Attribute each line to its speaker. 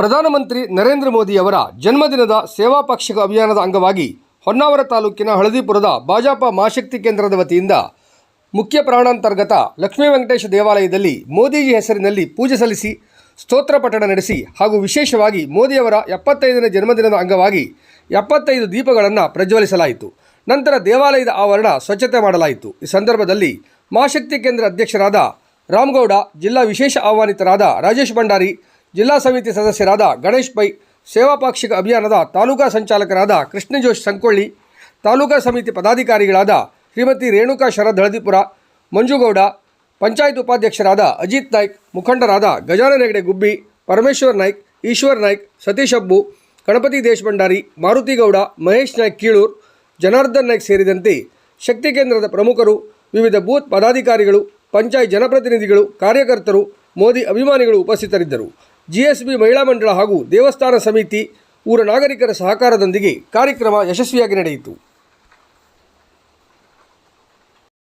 Speaker 1: ಪ್ರಧಾನಮಂತ್ರಿ ನರೇಂದ್ರ ಮೋದಿಯವರ ಜನ್ಮದಿನದ ಸೇವಾ ಪಕ್ಷಿಕ ಅಭಿಯಾನದ ಅಂಗವಾಗಿ ಹೊನ್ನಾವರ ತಾಲೂಕಿನ ಹಳದಿಪುರದ ಭಾಜಪ ಮಾಶಕ್ತಿ ಕೇಂದ್ರದ ವತಿಯಿಂದ ಮುಖ್ಯ ಪ್ರಾಣಾಂತರ್ಗತ ಲಕ್ಷ್ಮೀ ವೆಂಕಟೇಶ ದೇವಾಲಯದಲ್ಲಿ ಮೋದಿಜಿ ಹೆಸರಿನಲ್ಲಿ ಪೂಜೆ ಸಲ್ಲಿಸಿ ಸ್ತೋತ್ರ ಪಠಣ ನಡೆಸಿ ಹಾಗೂ ವಿಶೇಷವಾಗಿ ಮೋದಿಯವರ ಎಪ್ಪತ್ತೈದನೇ ಜನ್ಮದಿನದ ಅಂಗವಾಗಿ ಎಪ್ಪತ್ತೈದು ದೀಪಗಳನ್ನು ಪ್ರಜ್ವಲಿಸಲಾಯಿತು. ನಂತರ ದೇವಾಲಯದ ಆವರಣ ಸ್ವಚ್ಛತೆ ಮಾಡಲಾಯಿತು. ಈ ಸಂದರ್ಭದಲ್ಲಿ ಮಾಶಕ್ತಿ ಕೇಂದ್ರ ಅಧ್ಯಕ್ಷರಾದ ರಾಮಗೌಡ, ಜಿಲ್ಲಾ ವಿಶೇಷ ಆಹ್ವಾನಿತರಾದ ರಾಜೇಶ್ ಭಂಡಾರಿ ಜಿಲ್ಲಾ ಸಮಿತಿ ಸದಸ್ಯರಾದ ಗಣೇಶ್ ಪೈ ಸೇವಾ ಪಾಕ್ಷಿಕ ಅಭಿಯಾನದ ತಾಲೂಕಾ ಸಂಚಾಲಕರಾದ ಕೃಷ್ಣಜೋಶ್ ಸಂಕೊಳ್ಳಿ, ತಾಲೂಕಾ ಸಮಿತಿ ಪದಾಧಿಕಾರಿಗಳಾದ ಶ್ರೀಮತಿ ರೇಣುಕಾ ಶರದ್ ಹಳದಿಪುರ, ಮಂಜುಗೌಡ, ಪಂಚಾಯತ್ ಉಪಾಧ್ಯಕ್ಷರಾದ ಅಜಿತ್ ನಾಯ್ಕ್, ಮುಖಂಡರಾದ ಗಜಾನನ ಹೆಗಡೆ ಗುಬ್ಬಿ, ಪರಮೇಶ್ವರ್ ನಾಯ್ಕ್, ಈಶ್ವರ್ ನಾಯ್ಕ್, ಸತೀಶ್ ಅಬ್ಬು, ಗಣಪತಿ ದೇಶಭಂಡಾರಿ ಮಾರುತಿಗೌಡ ಮಹೇಶ್ ನಾಯ್ಕ್ ಕೀಳೂರ್, ಜನಾರ್ದನ್ ನಾಯ್ಕ್ ಸೇರಿದಂತೆ ಶಕ್ತಿ ಕೇಂದ್ರದ ಪ್ರಮುಖರು, ವಿವಿಧ ಬೂತ್ ಪದಾಧಿಕಾರಿಗಳು, ಪಂಚಾಯತ್ ಜನಪ್ರತಿನಿಧಿಗಳು, ಕಾರ್ಯಕರ್ತರು, ಮೋದಿ ಅಭಿಮಾನಿಗಳು ಉಪಸ್ಥಿತರಿದ್ದರು. ಜಿಎಸ್ಬಿ ಮಹಿಳಾ ಮಂಡಳ ಹಾಗೂ ದೇವಸ್ಥಾನ ಸಮಿತಿ ಊರ ನಾಗರಿಕರ ಸಹಕಾರದೊಂದಿಗೆ ಕಾರ್ಯಕ್ರಮ ಯಶಸ್ವಿಯಾಗಿ ನಡೆಯಿತು.